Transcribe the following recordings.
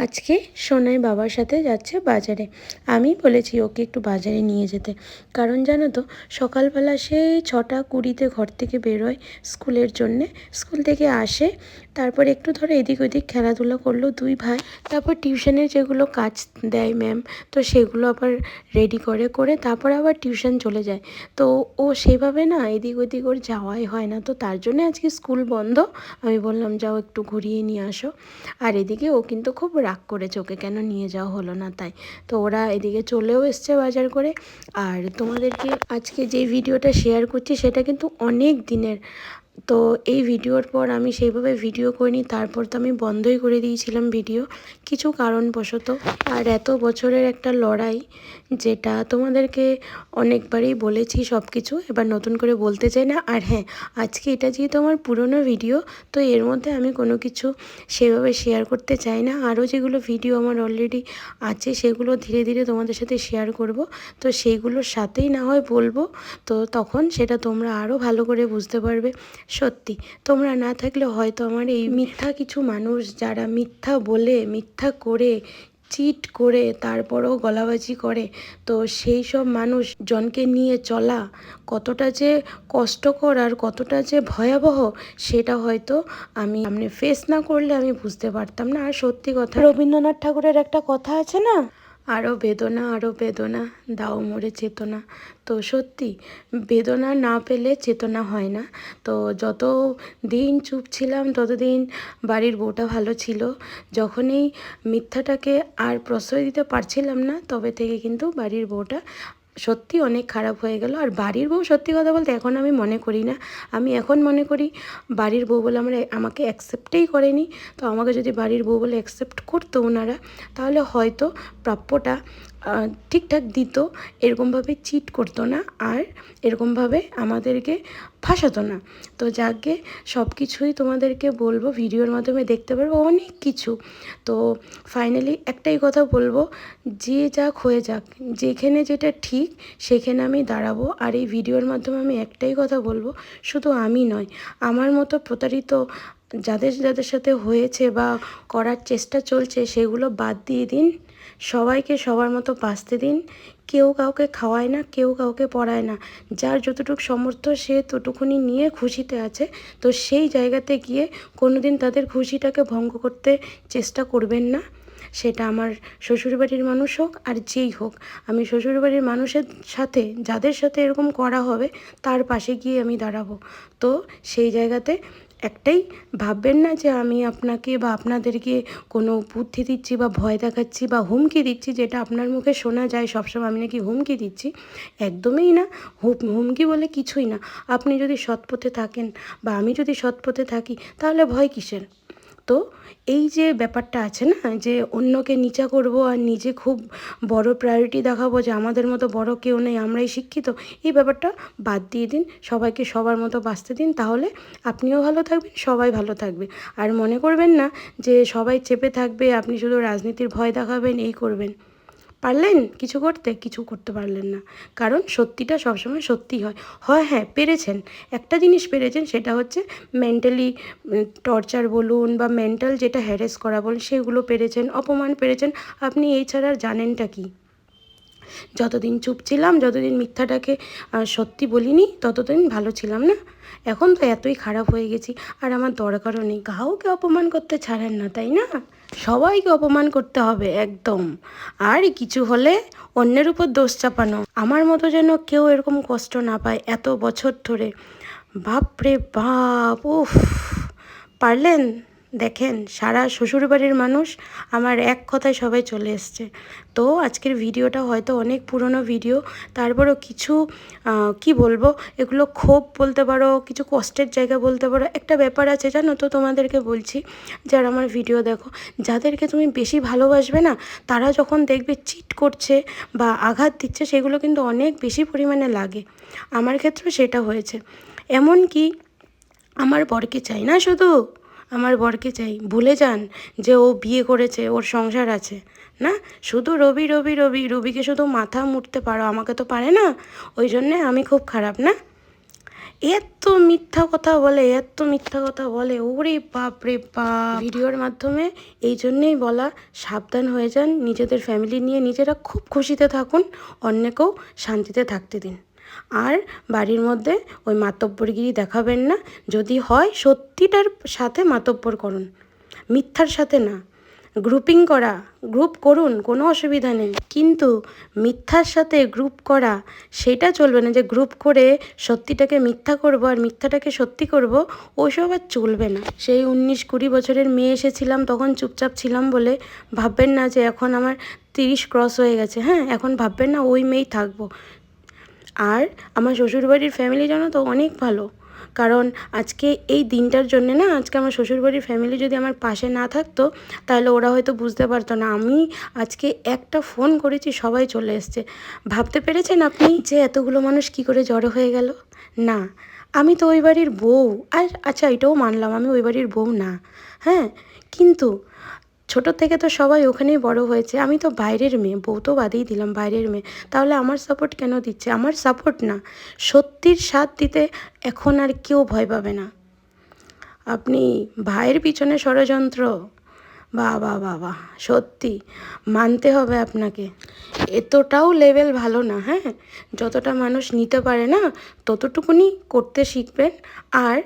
আজকে সোনাই বাবার সাথে যাচ্ছে বাজারে। আমি বলেছি, ওকে একটু বাজারে নিয়ে যেতে। কারণ জানো তো, সকালবেলা সেই ছটা কুড়িতে ঘর থেকে বেরোয় স্কুলের জন্যে। স্কুল থেকে আসে তারপর একটু ধরো এদিক ওদিক খেলাধুলা করল দুই ভাই। তারপর টিউশনের যেগুলো কাজ দেয় ম্যাম তো সেগুলো আবার রেডি করে করে তারপর আবার টিউশন চলে যায়। তো ও সেভাবে না এদিক ওদিক ওর যাওয়াই হয় না। তো তার জন্য আজকে স্কুল বন্ধ। আমি বললাম, যাও একটু ঘুরিয়ে নিয়ে আসো। আর এদিকে ও কিন্তু খুব রাগ করেছে, ওকে কেন নিয়ে যাওয়া হলো না তাই? তো ওরা এদিকে চলেও এসছে বাজার করে। আর তোমাদেরকে আজকে যে ভিডিওটা শেয়ার করছি, সেটা কিন্তু অনেক দিনের তো এই ভিডিওর পর আমি সেইভাবে ভিডিও করিনি, তারপর তো আমি বন্ধই করে দিয়েছিলাম ভিডিও। কিছু কারণবশত আর এত বছরের একটা লড়াই যেটা তোমাদেরকে অনেকবারই বলেছি সব কিছু এবার নতুন করে বলতে চাই না। আর হ্যাঁ আজকে এটা যেহেতু আমার পুরনো ভিডিও, তো এর মধ্যে আমি কোনো কিছু সেভাবে শেয়ার করতে চাই না। আরও যেগুলো ভিডিও আমার অলরেডি আছে, সেগুলো ধীরে ধীরে তোমাদের সাথে শেয়ার করব। তো সেইগুলোর সাথেই না হয় বলব, তো তখন সেটা তোমরা আরও ভালো করে বুঝতে পারবে। সত্যি, তোমরা না থাকলে হয়তো আমার এই মিথ্যা কিছু মানুষ যারা মিথ্যা বলে, মিথ্যা করে, চিট করে, তারপরেও গলাবাজি করে, তো সেই সব মানুষ জনকে নিয়ে চলা কতটা যে কষ্টকর আর কতটা যে ভয়াবহ, সেটা হয়তো আমি সামনে ফেস না করলে আমি বুঝতে পারতাম না। আর সত্যি কথা, রবীন্দ্রনাথ ঠাকুরের একটা কথা আছে না? আরও বেদনা আরও বেদনা, দাও মোরে চেতনা। তো সত্যি, বেদনা না পেলে চেতনা হয় না। তো যত দিন চুপ ছিলাম, ততদিন বাড়ির বউটা ভালো ছিল। যখনই মিথ্যাটাকে আর প্রশ্রয় দিতে পারছিলাম না, তবে থেকে কিন্তু বাড়ির বউটা সত্যি অনেক খারাপ হয়ে গেল। আর বাড়ির বউ সত্যি কথা বলতে এখন আমি মনে করি না। আমি এখন মনে করি বাড়ির বউ বলে আমরা আমাকে অ্যাকসেপ্টেই করেনি। তো আমাকে যদি বাড়ির বউ বলে অ্যাকসেপ্ট করতো ওনারা তাহলে হয়তো প্রাপ্যটা ঠিকঠাক দিত, এরকমভাবে চিট করতো না আর এরকমভাবে আমাদেরকে ফাঁসাতো না। তো যাকে সব কিছুই তোমাদেরকে বলব ভিডিওর মাধ্যমে দেখতে পারব, অনেক কিছু। তো ফাইনালি একটাই কথা বলব, যে যাক হয়ে যাক, যেখানে যেটা ঠিক, সেখানে আমি দাঁড়াবো। আর এই ভিডিওর মাধ্যমে আমি একটাই কথা বলব, শুধু আমি নয়, আমার মতো প্রতারিত যাদের যাদের সাথে হয়েছে বা করার চেষ্টা চলছে, সেগুলো বাদ দিয়ে দিন। সবাইকে সবার মতো বাঁচতে দিন। কেউ কাউকে খাওয়ায় না, কেউ কাউকে পড়ায় না। যার যতটুকু সামর্থ্য, সে ততটুকুনি নিয়ে খুশিতে আছে। তো সেই জায়গাতে গিয়ে কোনো দিন তাদের খুশিটাকে ভঙ্গ করতে চেষ্টা করবেন না। সেটা আমার শ্বশুরবাড়ির মানুষ হোক আর যেই হোক। আমি শ্বশুরবাড়ির মানুষের সাথে, যাদের সাথে এরকম করা হবে, তার পাশে গিয়ে আমি দাঁড়াবো। তো সেই জায়গাতে একটাই ভাববেন না যে আমি আপনাকে বা আপনাদেরকে কোনো বুদ্ধি দিচ্ছি বা ভয় দেখাচ্ছি বা হুমকি দিচ্ছি যেটা আপনার মুখে শোনা যায় সবসময় আমি নাকি হুমকি দিচ্ছি। একদমই না। হুমকি বলে কিছুই না। আপনি যদি সৎপথে থাকেন বা আমি যদি সৎপথে থাকি তাহলে ভয় কিসের? তো এই যে ব্যাপারটা আছে না, যে অন্যকে নিচা করব আর নিজে খুব বড় প্রায়োরিটি দেখাবো যে আমাদের মতো বড় কেউ নেই, আমরাই শিক্ষিত, এই ব্যাপারটা বাদ দিয়ে দিন, সবাইকে সবার মতো বাঁচতে দিন, তাহলে আপনিও ভালো থাকবেন, সবাই ভালো থাকবে। আর মনে করবেন না যে সবাই চেপে থাকবে, আপনি শুধু রাজনীতির ভয় দেখাবেন, এই করবেন। পারলেন? কিছু করতে? কিছু করতে পারলেন না। কারণ সত্যিটা সবসময় সত্যি হয়। হয় হ্যাঁ পেরেছেন। একটা জিনিস পেরেছেন, সেটা হচ্ছে মেন্টালি টর্চার বলুন বা মেন্টাল যেটা হ্যারেস করা বলুন, সেগুলো পেরেছেন, অপমান পেরেছেন। আপনি এই ছাড়া জানেনটা কি? যতদিন চুপ ছিলাম, যতদিন মিথ্যাটাকে সত্যি বলিনি, ততদিন ভালো ছিলাম না। এখন তো এতই খারাপ হয়ে গেছি। আর আমার দরকারও নেই। কাউকে অপমান করতে ছাড়েন না, তাই না? সবাইকে অপমান করতে হবে, একদম। আর কিছু হলে অন্যের উপর দোষ চাপানো। আমার মতো যেন কেউ এরকম কষ্ট না পায় এত বছর ধরে। বাপরে বাপ, উফ। পারলেন? দেখেন, সারা শ্বশুরবাড়ির মানুষ আমার এক কথায় সবাই চলে এসছে। তো আজকের ভিডিওটা হয়তো অনেক পুরনো ভিডিও, তারপরও কিছু কি বলব, এগুলো ক্ষোভ বলতে পারো, কিছু কষ্টের জায়গা বলতে পারো, একটা ব্যাপার আছে জানো তো তোমাদেরকে বলছি, যারা আমার ভিডিও দেখো, যাদেরকে তুমি বেশি ভালোবাসবে না, তারা যখন দেখবে চিট করছে বা আঘাত দিচ্ছে, সেগুলো কিন্তু অনেক বেশি পরিমাণে লাগে। আমার ক্ষেত্রে সেটা হয়েছে। এমন কি আমার বরকে চাই না শুধু। আমার বরকে চাই। ভুলে যান যে ও বিয়ে করেছে, ওর সংসার আছে। না, শুধু রবি রবি রবি, রবিকে শুধু মাথা মুড়তে পারো, আমাকে তো পারে না। ওই জন্যে আমি খুব খারাপ, না? এত মিথ্যা কথা বলে, এত মিথ্যা কথা বলে, ওরে বাপ রে বাপ। ভিডিওর মাধ্যমে এই জন্যেই বলা, সাবধান হয়ে যান, নিজেদের ফ্যামিলি নিয়ে নিজেরা খুব খুশিতে থাকুন, অন্যকেও শান্তিতে থাকতে দিন। আর বাড়ির মধ্যে ওই মাতব্বরগিরি দেখাবেন না। যদি হয়, সত্যিটার সাথে মাতব্বর করুন। মিথ্যার সাথে না। গ্রুপিং করা, গ্রুপ করুন, কোনো অসুবিধা নেই। কিন্তু মিথ্যার সাথে গ্রুপ করা, সেটা চলবে না যে গ্রুপ করে সত্যিটাকে মিথ্যা করব আর মিথ্যাটাকে সত্যি করব ওইসব আর চলবে না। সেই উনিশ কুড়ি বছরের মেয়ে এসেছিলাম, তখন চুপচাপ ছিলাম বলে ভাববেন না যে এখন আমার তিরিশ ক্রস হয়ে গেছে। হ্যাঁ এখন ভাববেন না ওই মেয়েই থাকব। আর আমার শ্বশুরবাড়ির ফ্যামিলি জানো তো অনেক ভালো। কারণ আজকে এই দিনটার জন্যে না, আজকে আমার শ্বশুরবাড়ির ফ্যামিলি যদি আমার পাশে না থাকতো, তাহলে ওরা হয়তো বুঝতে পারতো না। আমি আজকে একটা ফোন করেছি, সবাই চলে এসছে। ভাবতে পেরেছেন আপনি যে এতগুলো মানুষ কি করে জড়ো হয়ে গেল? না। আমি তো ওই বাড়ির বউ। আর আচ্ছা এটাও মানলাম, আমি ওই বাড়ির বউ না। হ্যাঁ কিন্তু ছোটো থেকে তো সবাই ওখানেই বড় হয়েছে। আমি তো বাইরের মেয়ে, বউ তো বাদেই দিলাম বাইরের মেয়ে। তাহলে আমার সাপোর্ট কেন দিচ্ছে? আমার সাপোর্ট না। সত্যির স্বাদ দিতে এখন আর কেউ ভয় পাবে না। আপনি ভাইয়ের পিছনে ষড়যন্ত্র। বাবা বাবা সত্যি মানতে হবে আপনাকে। এতটাও লেভেল ভালো না হ্যাঁ? যতটা মানুষ নিতে পারে না, ততটুকুনি করতে শিখবেন। আর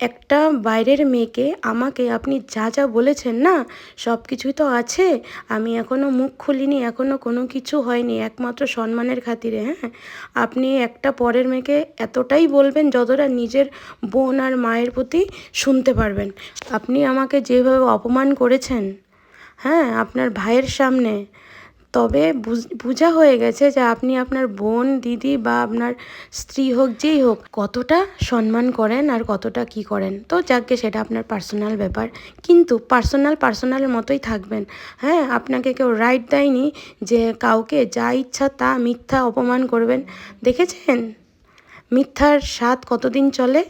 একটা বাইরের মেয়েকে আমাকে আপনি যা যা বলেছেন না, সব কিছুই তো আছে। আমি এখনও মুখ খুলিনি এখনও কোনো কিছু হয়নি, একমাত্র সম্মানের খাতিরে হ্যাঁ? আপনি একটা পরের মেয়েকে এতটাই বলবেন যতটা নিজের বোন আর মায়ের প্রতি শুনতে পারবেন। আপনি আমাকে যেভাবে অপমান করেছেন হ্যাঁ? আপনার ভাইয়ের সামনে তবে বোঝা হয়ে গেছে যে আপনি আপনার বোন, দিদি বা আপনার স্ত্রী হোক, যেই হোক, কতটা সম্মান করেন আর কতটা কি করেন। তো যাকে সেটা আপনার পার্সোনাল ব্যাপার। কিন্তু পার্সোনাল পার্সোনালের মতোই থাকবেন। হ্যাঁ আপনাকে কেউ রাইট দেয়নি যে কাউকে যা ইচ্ছা তা মিথ্যা অপমান করবেন। দেখেছেন? মিথ্যার স্বাদ কতদিন চলে?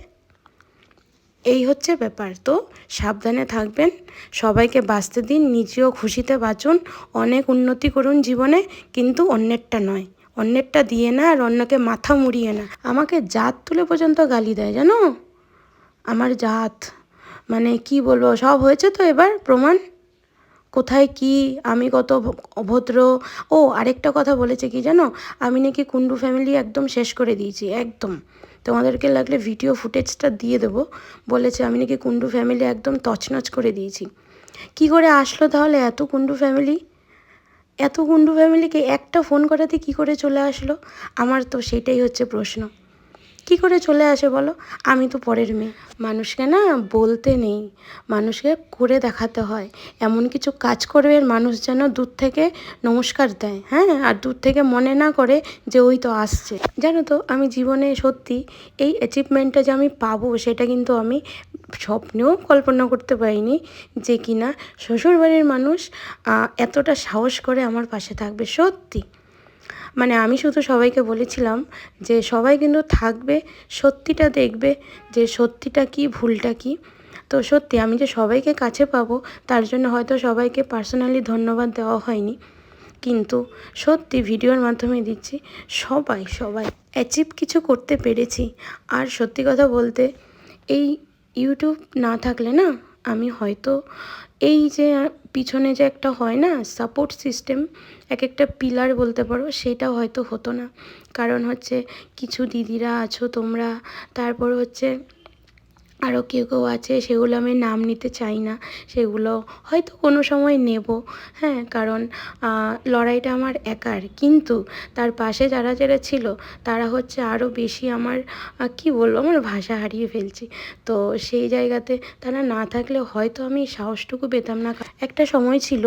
এই হচ্ছে ব্যাপার। তো সাবধানে থাকবেন। সবাইকে বাঁচতে দিন, নিজেও খুশিতে বাঁচুন। অনেক উন্নতি করুন জীবনে, কিন্তু অন্যেরটা নয়। অন্যেরটা দিয়ে না আর অন্যকে মাথা মুড়িয়ে না। আমাকে জাত তুলে পর্যন্ত গালি দেয়, জানো? আমার জাত। মানে কি বলব, সব হয়েছে তো এবার প্রমাণ? কোথায় কি, আমি কত অভদ্র। ও, আরেকটা কথা বলেছে কি জানো? আমি নাকি কুন্ডু ফ্যামিলি একদম শেষ করে দিয়েছি, একদম। তোমাদেরকে লাগলে ভিডিও ফুটেজটা দিয়ে দেবো। বলেছে, আমি নাকি কুন্ডু ফ্যামিলি একদম তছনছ করে দিয়েছি। কি করে আসলো তাহলে এত কুন্ডু ফ্যামিলি এত কুন্ডু ফ্যামিলিকে একটা ফোন করাতে কি করে চলে আসলো? আমার তো সেটাই হচ্ছে প্রশ্ন। কি করে চলে আসে বলো? আমি তো পরের মেয়ে। মানুষকে না বলতে নেই। মানুষকে করে দেখাতে হয়। এমন কিছু কাজ করবে মানুষ যেন দূর থেকে নমস্কার দেয় হ্যাঁ? আর দূর থেকে মনে না করে যে ওই তো আসছে। জানো তো, আমি জীবনে সত্যি এই অ্যাচিভমেন্টটা যে আমি পাবো, সেটা কিন্তু আমি স্বপ্নেও কল্পনা করতে পারিনি যে কিনা শ্বশুরবাড়ির মানুষ এতটা সাহস করে আমার পাশে থাকবে। সত্যি। মানে আমি শুধু সবাইকে বলেছিলাম যে সবাই কিন্তু থাকবে, সত্যিটা দেখবে যে সত্যিটা কি, ভুলটা কি। তো সত্যি আমি যে সবাইকে কাছে পাবো, তার জন্য হয়তো সবাইকে পার্সোনালি ধন্যবাদ দেওয়া হয়নি। কিন্তু সত্যি ভিডিওর মাধ্যমে দিচ্ছি, সবাই সবাই অ্যাচিভ কিছু করতে পেরেছি। আর সত্যি কথা বলতে, এই ইউটিউব না থাকলে না, আমি হয়তো এই যে পিছনে যে একটা হয় না সাপোর্ট সিস্টেম এক একটা পিলার বলতে পারো সেটা হয়তো হতো না। কারণ হচ্ছে কিছু দিদিরা আছো তোমরা, তারপর হচ্ছে আরও কেউ কেউ আছে, সেগুলো আমি নাম নিতে চাই না, সেগুলো হয়তো কোনো সময় নেব। হ্যাঁ কারণ লড়াইটা আমার একার। কিন্তু তার পাশে যারা যারা ছিল, তারা হচ্ছে আরও বেশি আমার কি বলব, আমার ভাষা হারিয়ে ফেলছি। তো সেই জায়গাতে তারা না থাকলে হয়তো আমি সাহসটুকু পেতাম না। একটা সময় ছিল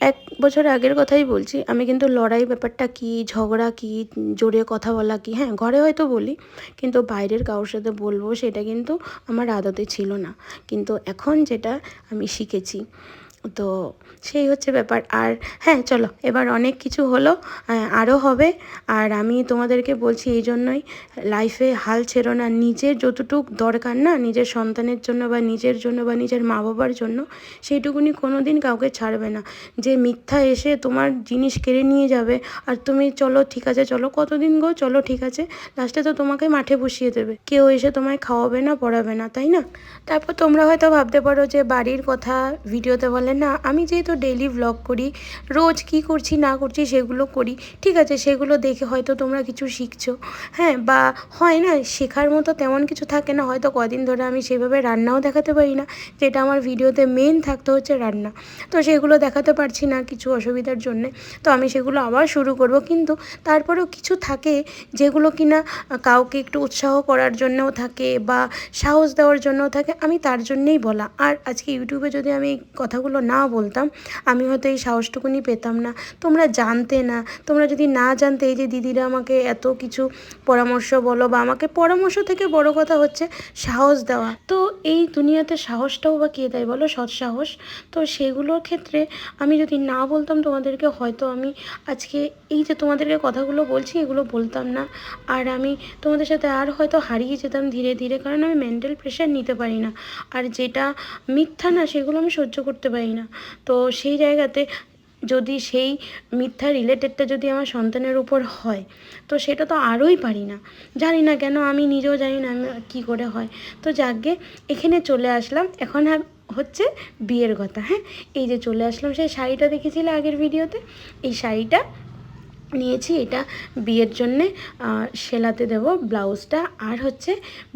এক বছর আগের কথাই বলছি, আমি কিন্তু লড়াই ব্যাপারটা কি, ঝগড়া কি, জোরে কথা বলা কি হ্যাঁ ঘরে হয়তো বলি, কিন্তু বাইরের কারোর সাথে বলব সেটা কিন্তু আমার আদতে ছিল না। কিন্তু এখন যেটা আমি শিখেছি তো সেই হচ্ছে ব্যাপার। আর হ্যাঁ চলো, এবার অনেক কিছু হলো আরও হবে। আর আমি তোমাদেরকে বলছি এই জন্যই লাইফে হাল ছেড়ো না। নিজের যতটুক দরকার না, নিজের সন্তানের জন্য বা নিজের জন্য বা নিজের মা বাবার জন্য, সেইটুকুনি কোনো দিন কাউকে ছাড়বে না। যে মিথ্যা এসে তোমার জিনিস কেড়ে নিয়ে যাবে, আর তুমি চলো, ঠিক আছে, চলো, কতদিন গো, চলো, ঠিক আছে লাস্টে তো তোমাকে মাঠে বসিয়ে দেবে। কেউ এসে তোমায় খাওয়াবে না, পড়াবে না, তাই না? তারপর তোমরা হয়তো ভাবতে পারো যে বাড়ির কথা ভিডিওতে বলে না, আমি যেহেতু ডেইলি ভ্লগ করি, রোজ কি করছি, না করছি সেগুলো করি, ঠিক আছে, সেগুলো দেখে হয়তো তোমরা কিছু শিখছো। হ্যাঁ বা হয় না, শেখার মতো তেমন কিছু থাকে না, হয়তো কদিন ধরে আমি সেভাবে রান্নাও দেখাতে পারি না, যেটা আমার ভিডিওতে মেন থাকতে হচ্ছে রান্না। তো সেগুলো দেখাতে পারছি না কিছু অসুবিধার জন্যে, তো আমি সেগুলো আবার শুরু করব। কিন্তু তারপরেও কিছু থাকে যেগুলো কিনা কাউকে একটু উৎসাহ করার জন্যও থাকে বা সাহস দেওয়ার জন্যও থাকে, আমি তার জন্যেই বলা। আর আজকে ইউটিউবে যদি আমি এই কথাগুলো না বলতাম, আমি হয়তো এই সাহসটুকুনি পেতাম না। তোমরা জানতে না, তোমরা যদি না জানতে এই যে দিদিরা আমাকে এত কিছু পরামর্শ বলো বা আমাকে পরামর্শ থেকে বড় কথা হচ্ছে সাহস দেওয়া। তো এই দুনিয়াতে সাহসটাও বা কে দেয় বলো? সৎসাহস তো সেগুলোর ক্ষেত্রে আমি যদি না বলতাম তোমাদেরকে, হয়তো আমি আজকে এই যে তোমাদেরকে কথাগুলো বলছি, এগুলো বলতাম না। আর আমি তোমাদের সাথে আর হয়তো হারিয়ে যেতাম ধীরে ধীরে, কারণ আমি মেন্টাল প্রেশার নিতে পারি না। আর যেটা মিথ্যা না, সেগুলো আমি সহ্য করতে পারি না। তো সেই জায়গাতে যদি সেই মিথ্যা রিলেটেডটা যদি আমার সন্তানের উপর হয়, তো সেটা তো আরোই পারি না। জানি না কেন, আমি নিজেও জানি না, আমি কী করে হয়। তো যাকে এখানে চলে আসলাম। এখন হচ্ছে বিয়ের কথা হ্যাঁ? এই যে চলে আসলাম, সেই শাড়িটা দেখেছিলে আগের ভিডিওতে এই শাড়িটা নিয়েছি, এটা বিয়ের জন্যে সেলাতে দেব ব্লাউজটা। আর হচ্ছে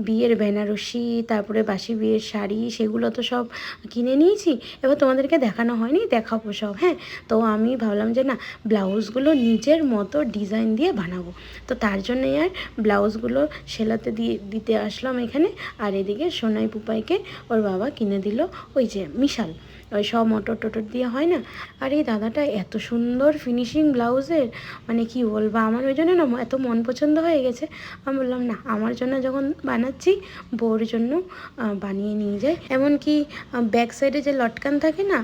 বিয়ের বেনারসি, তারপরে বাসি বিয়ের শাড়ি, সেগুলো তো সব কিনে নিয়েছি। এবার তোমাদেরকে দেখানো হয়নি, দেখাবো সব হ্যাঁ? তো আমি ভাবলাম যে না, ব্লাউজগুলো নিজের মতো ডিজাইন দিয়ে বানাবো। তো তার জন্যই আর ব্লাউজগুলো সেলাতে দিয়ে দিতে আসলাম এখানে। আর এদিকে সোনাই পুপাইকে ওর বাবা কিনে দিল ওই যে মিশাল। ওই সব মটর টটর দিয়ে হয় না? আর এই দাদাটা, এত সুন্দর ফিনিশিং ব্লাউজের মানে কি বলব, আমার ওই জন্য না এত মন পছন্দ হয়ে গেছে। আমি বললাম, না, আমার জন্য যখন বানাচ্ছি, বউর জন্য বানিয়ে নিয়ে যায় এমনকি ব্যাক সাইডে যে লটকান থাকে না,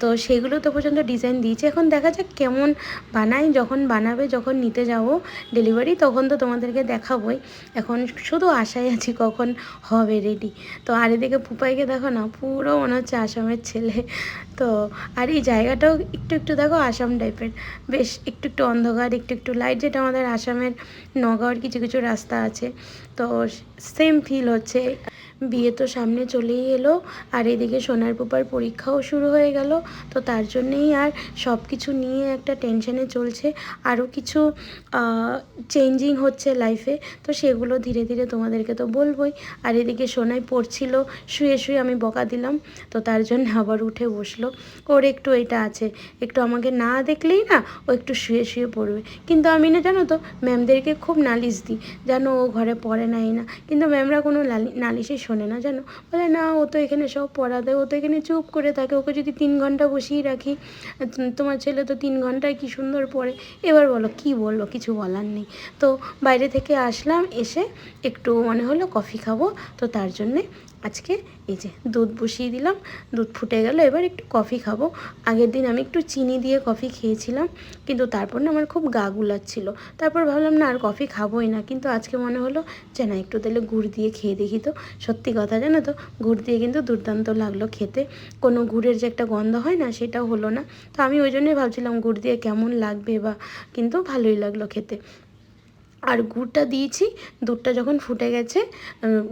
তো সেগুলো তো পর্যন্ত ডিজাইন দিয়েছে। এখন দেখা যাক কেমন বানাই, যখন বানাবে, যখন নিতে যাব ডেলিভারি তখন তো তোমাদেরকে দেখাবোই। এখন শুধু আশায় আছি কখন হবে রেডি তো আর এদিকে পুপাইকে দেখো না, পুরো মনে হচ্ছে আসামের ছেলে। তো আর এই জায়গাটাও একটু একটু দেখো আসাম টাইপের বেশ একটু একটু অন্ধকার, একটু একটু লাইট যেটা আমাদের আসামের নগাঁওয়ার কিছু কিছু রাস্তা আছে। তো সেম ফিল হচ্ছে। বিয়ে তো সামনে চলেই এলো, আর এদিকে সোনার পোপার পরীক্ষাও শুরু হয়ে গেল। তো তার জন্যেই আর সব কিছু নিয়ে একটা টেনশনে চলছে। আরও কিছু চেঞ্জিং হচ্ছে লাইফে তো সেগুলো ধীরে ধীরে তোমাদেরকে তো বলবোই। আর এদিকে সোনাই পড়ছিল, শুয়ে শুয়ে আমি বকা দিলাম। তো তার জন্য আবার উঠে বসল। ওর একটু এটা আছে, একটু আমাকে না দেখলেই না ও একটু শুয়ে শুয়ে পড়বে। কিন্তু আমি না জানো তো ম্যামদেরকে খুব নালিশ দিই। যেন ও ঘরে পড়ে নাই না। কিন্তু ম্যামরা কোনো নালিশে না জানো? বলে, না, ও তো এখানে সব পড়া দেয়। ও তো এখানে চুপ করে থাকে। ওকে যদি তিন ঘণ্টা বসিয়ে রাখি তোমার ছেলে তো তিন ঘন্টায় কি সুন্দর পড়ে। এবার বলো, কি বলল? কিছু বলার নেই। তো বাইরে থেকে আসলাম, এসে একটু মনে হলো, কফি খাব। তো তার জন্যে আজকে এই যে দুধ বসিয়ে দিলাম, দুধ ফুটে গেল, এবার একটু কফি খাব। আগের দিন আমি একটু চিনি দিয়ে কফি খেয়েছিলাম, কিন্তু তারপর না আমার খুব গা গুলাচ্ছিলো। তারপর ভাবলাম, না, আর কফি খাবোই না। কিন্তু আজকে মনে হলো যে, না, একটু তাহলে গুড় দিয়ে খেয়ে দেখি তো। সত্যি কথা, জানো তো, গুড় দিয়ে কিন্তু দুর্দান্ত লাগল খেতে। কোনো গুড়ের যে একটা গন্ধ হয় না, সেটাও হলো না। তো আমি ওই জন্যই ভাবছিলাম, গুড় দিয়ে কেমন লাগবে বা? কিন্তু ভালোই লাগল খেতে। আর গুড়টা দিয়েছি, দুধটা যখন ফুটে গেছে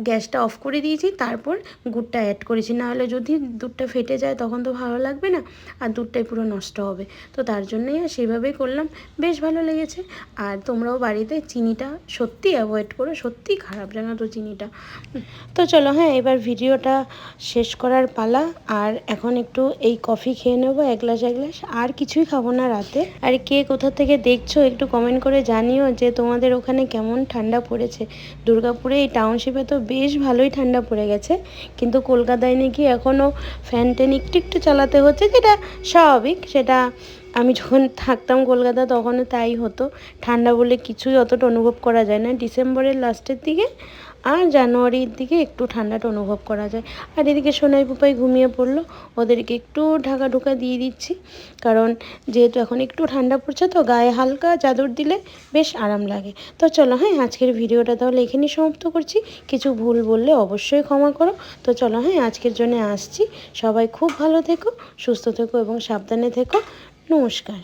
গ্যাসটা অফ করে দিয়েছি, তারপর গুড়টা অ্যাড করেছি। নাহলে যদি দুধটা ফেটে যায় তখন তো ভালো লাগবে না, আর দুধটাই পুরো নষ্ট হবে। তো তার জন্যই আর সেইভাবেই করলাম। বেশ ভালো লেগেছে। আর তোমরাও বাড়িতে চিনিটা সত্যি অ্যাভয়েড করো সত্যিই খারাপ জানো তো চিনিটা। তো চলো হ্যাঁ এবার ভিডিওটা শেষ করার পালা। আর এখন একটু এই কফি খেয়ে নেব, এক গ্লাস এক গ্লাস। আর কিছুই খাব না রাতে। আর কে কোথা থেকে দেখছ একটু কমেন্ট করে জানিও যে তোমাদের ওখানে কেমন ঠান্ডা পড়েছে? দুর্গাপুরে এই টাউনশিপে তো বেশ ভালোই ঠান্ডা পড়ে গেছে। কিন্তু কলকাতায় নাকি এখনও ফ্যান ট্যান একটু একটু চালাতে হচ্ছে, যেটা স্বাভাবিক। সেটা আমি যখন থাকতাম কলকাতা, তখনও তাই হতো। ঠান্ডা বলে কিছুই অতটা অনুভব করা যায় না। ডিসেম্বরের লাস্টের দিকে আর জানুয়ারির দিকে একটু ঠান্ডাটা অনুভব করা যায়। আর এদিকে সোনাই পুপাই ঘুমিয়ে পড়ল। ওদেরকে একটু ঢাকা ঢুকা দিয়ে দিচ্ছি। কারণ যেহেতু এখন একটু ঠান্ডা পড়ছে, তো গায়ে হালকা চাদর দিলে বেশ আরাম লাগে। তো চলো হ্যাঁ আজকের ভিডিওটা তাহলে এখানেই সমাপ্ত করছি। কিছু ভুল বললে অবশ্যই ক্ষমা করো। তো চলো হ্যাঁ আজকের জন্য আসছি। সবাই খুব ভালো থেকো, সুস্থ থেকো এবং সাবধানে থেকো। নমস্কার।